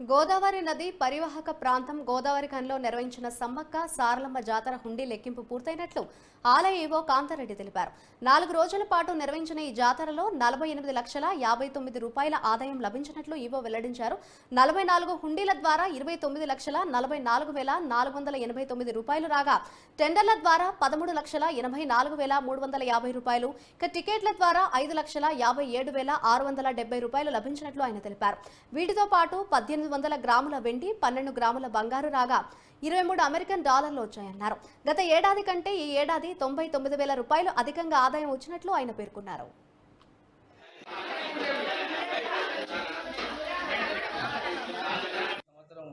గోదావరి నది పరివాహక ప్రాంతం గోదావరిఖన్లో నిర్వహించిన సమ్మక్క సారలమ్మ జాతర హుండీ లెక్కింపు పూర్తయినట్లు ఆలయ ఏవో కాంతారెడ్డి తెలిపారు. నాలుగు రోజుల పాటు నిర్వహించిన ఈ జాతరలో నలభై ఎనిమిది లక్షల యాభై తొమ్మిది రూపాయల ఆదాయం లభించినట్లు ఈవో వెల్లడించారు. నలభై నాలుగు హుండీల ద్వారా ఇరవై తొమ్మిది లక్షల నలభై నాలుగు వేల నాలుగు వందల ఎనభై తొమ్మిది రూపాయలు రాగా టెండర్ల ద్వారా పదమూడు లక్షల ఎనభై నాలుగు వేల మూడు వందల యాభై రూపాయలు ఇక టికెట్ల ద్వారా ఐదు లక్షల యాభై ఏడు వేల ఆరు వందల డెబ్బై రూపాయలు లభించినట్లు ఆయన తెలిపారు. వీటితో పాటు పద్దెనిమిది వందల గ్రాముల వెండి పన్నెండు గ్రాముల బంగారు రాగా ఇరవై మూడు అమెరికన్ డాలర్లు వచ్చాయన్నారు. గత ఏడాది కంటే ఈ ఏడాది తొంభై తొమ్మిది వేల రూపాయలు అధికంగా ఆదాయం వచ్చినట్లు ఆయన పేర్కొన్నారు.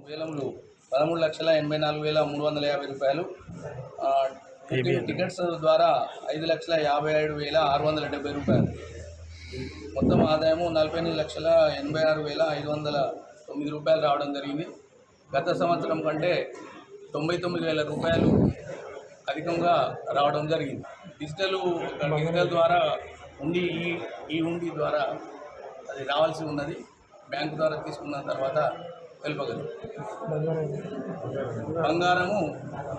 వేలంలో పదమూడు లక్షల ఎనభై నాలుగు వేల మూడు వందల యాభై రూపాయలు. ఆ, టికెట్స్ ద్వారా ఐదు లక్షల యాభై ఏడు వేల ఆరు వందల డెబ్బై రూపాయలు. మొత్తం ఆదాయము నలభై ఎనిమిది లక్షల ఎనభై ఆరు వేల ఐదు వందల తొమ్మిది రూపాయలు రావడం జరిగింది. గత సంవత్సరం కంటే తొంభై తొమ్మిది వేల రూపాయలు అధికంగా రావడం జరిగింది. డిజిటల్ డిజిటల్ ద్వారా ఉండి ఈ ఈ ఉండి ద్వారా అది రావాల్సి ఉన్నది. బ్యాంకు ద్వారా తీసుకున్న తర్వాత తెలుపగలరు బంగారము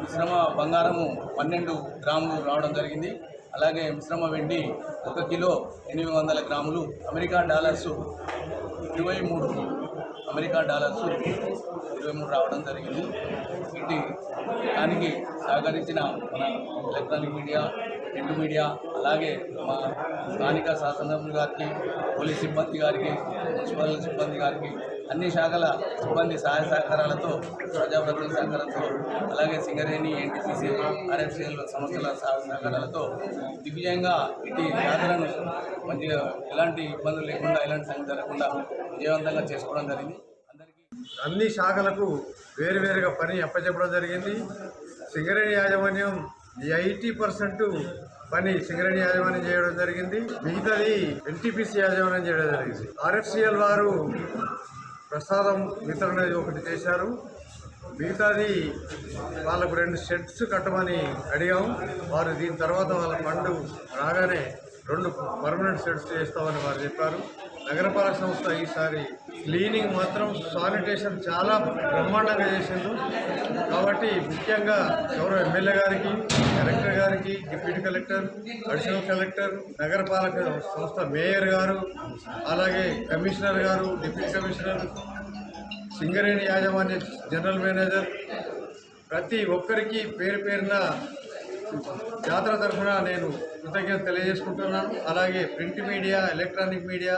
మిశ్రమ బంగారము పన్నెండు గ్రాములు రావడం జరిగింది. అలాగే మిశ్రమ వెండి ఒక కిలో ఎనిమిది వందల గ్రాములు అమెరికా డాలర్సు ఇరవై మూడు. అమెరికా డాలర్స్ ఇరవై మూడు రావడం జరిగింది. వీటి దానికి సహకరించిన మన ఎలక్ట్రానిక్ మీడియా ప్రింట్ మీడియా అలాగే మా స్థానిక శాసనసభ్యులు గారికి పోలీస్ సిబ్బంది గారికి మున్సిపల్ సిబ్బంది గారికి అన్ని శాఖల సిబ్బంది సహాయ సహకారాలతో ప్రజాప్రతినిధుల సహకారంతో అలాగే సింగరేణి ఎన్టీసీసీ ఆర్ఎఫ్సీఎల్ సంస్థల సహాయ సహకారాలతో దిగ్విజయంగా ఇటు యాత్రను మంచిగా ఎలాంటి ఇబ్బందులు లేకుండా ఎలాంటి సంగతి జరగకుండా విజయవంతంగా చేసుకోవడం జరిగింది. అందరికీ అన్ని శాఖలకు వేరువేరుగా పని అప్పచెప్పడం జరిగింది. సింగరేణి యాజమాన్యం ఎయిటీ పర్సెంట్ పని సింగరేణి యాజమాన్యం చేయడం జరిగింది. మిగతాది ఎన్టీపీసీ యాజమాన్యం చేయడం జరిగింది. ఆర్ఎఫ్సిఎల్ వారు ప్రసాదం వితరణ ఒకటి చేశారు. మిగతాది వాళ్ళకు రెండు షెడ్స్ కట్టమని అడిగాం. వారు దీని తర్వాత వాళ్ళ ఫండ్ రాగానే రెండు పర్మనెంట్ షెడ్స్ చేస్తామని వారు చెప్పారు. నగరపాలక సంస్థ ఈసారి క్లీనింగ్ మాత్రం శానిటేషన్ చాలా బ్రహ్మాండంగా చేసిండు కాబట్టి ముఖ్యంగా గౌరవ ఎమ్మెల్యే గారికి collector deputy collector additional collector నగరపాలక సంస్థ మేయర్ గారు అలాగే కమిషనర్ గారు డిప్యూటీ కమిషనర్ సింగరేణి యాజమాన్య జనరల్ మేనేజర్ ప్రతి ఒక్కరికి పేరు పేరున జాతర తరఫున నేను కృతజ్ఞత తెలియజేసుకుంటున్నాను. అలాగే print media electronic media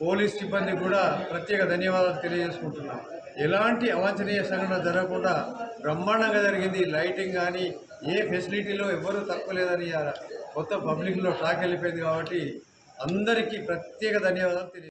police సిబ్బంది కూడా ప్రత్యేక ధన్యవాదాలు తెలియజేసుకుంటున్నాను. ఎలాంటి అవాంఛనీయ సంఘటన జరగకుండా బ్రహ్మాండంగా జరిగింది. లైటింగ్ కానీ ఏ ఫెసిలిటీలో ఎవ్వరూ తక్కువ లేదని ఆ మొత్తం పబ్లిక్లో ట్రాక్ వెళ్ళిపోయింది కాబట్టి అందరికీ ప్రత్యేక ధన్యవాదాలు తెలియ